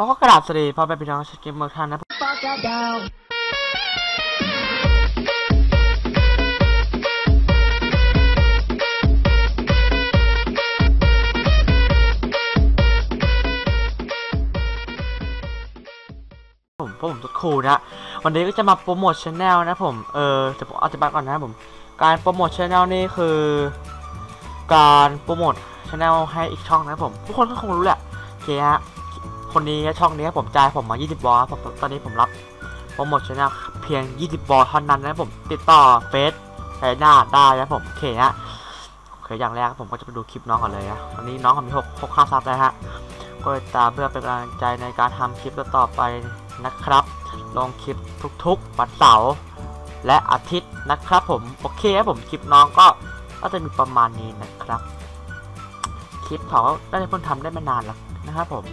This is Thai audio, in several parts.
ขอกระดาษสวัสดีพ่อแม่พี่น้องชาวเกมเมอร์ท่านนะผมพวกผมตุ๊ดคูนะ วันนี้ก็จะมาโปรโมทช anel นะผม เออจะอธิบายก่อนนะผม การโปรโมทช anel นี่คือ การโปรโมทช anel ให้อีกช่องนะผม ทุกคนก็คงรู้แหละโอเคฮะ คนนี้ช่องนี้ผมจ่ายผมมา 20 บอลผมตอนนี้ผมรับโปรโมทช anel เพียง 20 บอลเท่านั้นนะผมติดต่อเฟซไหน้าได้นะผมโอเคฮะโอเคอย่างแรกผมก็จะไปดูคลิปน้องก่อนเลยนะวันนี้น้องเขามี6 6ค่าซับนะฮะก็ตามเพื่อเป็นกำลังใจในการทำคลิปต่อไปนะครับ ลงคลิปทุกๆวันเสาร์และอาทิตย์นะครับ ผมโอเคครับผมคลิปน้องก็ก็จะมีประมาณนี้นะครับ คลิปเขาได้เพิ่งทำได้ไม่นานแล้วนะครับผม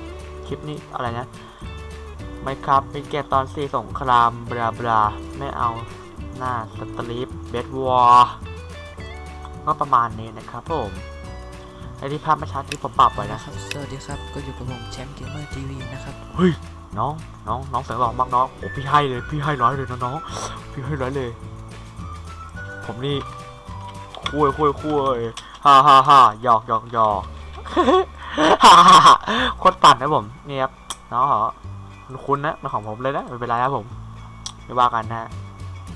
คลิปนี้อะไรนะไม่ครับเป็นเกมตอนซีสงครามบลาบลาไม่เอาหน้าสตรีฟเบดวอร์ก็ประมาณนี้นะครับผมไอ้ที่ภาพไม่ชัดที่ผมปรับไว้นะครับ สวัสดีครับ ก็อยู่กับผมแชมป์เกมเมอร์ทีวีนะครับ เฮ้ย น้อง น้อง น้องเสียงหล่อมากน้อง โอ้พี่ให้เลย พี่ให้ร้อยเลยนะน้อง พี่ให้ร้อยเลย ผมนี่คุยคุยคุยฮ่าฮ่าฮ่าหยอกหยอกหยอกฮ่าฮ่าฮ่า โคตรปั่นนะผมนี่ครับน้องเหรอคุณนะเป็นของผมเลยนะไม่เป็นไรครับผมไม่ว่ากันนะ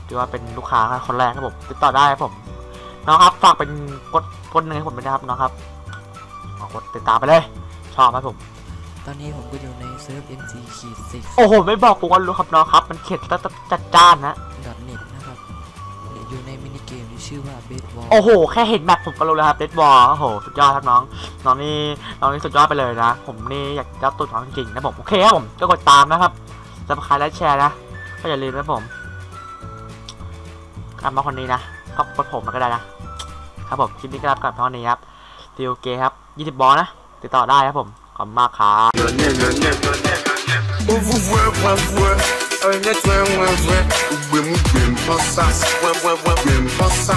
ถือว่าเป็นลูกค้าคนแรกครับผมติดต่อได้ครับผมน้องครับฝากเป็นกดกดหนึ่งให้ผมด้วยนะครับน้องครับเอากดติดตามไปเลยชอบครับผม ตอนนี้ผมก็อยู่ในเซิร์ฟ NC ขีดสิกโอ้โหไม่บอกกูก็รู้ครับน้องครับ มันเข็ดแล้วจัดจ้านนะ มินิเกมที่ชื่อว่าเบสบอลโอ้โห แค่เห็นแมปผมก็รู้แล้วครับเดดบอลโอ้โห สุดยอดครับน้อง น้องนี่ น้องนี่สุดยอดไปเลยนะ ผมนี่อยากจะตุนน้องจริงๆนะผม โอเคครับผม ก็กดตามนะครับจะคลายและแชร์นะ ก็อย่าลืมนะผมกลับมาคนนี้นะ ก็กดผมมาก็ได้นะ ครับผม คลิปนี้ก็รับกับท่านี้ครับตีโอเคครับ20บอลนะ ติดต่อได้ครับผม ขอบคุณมากครับ Mwen mwen mwen mwen Mwen mwen mwen mwen Mwen mwen mwen mwen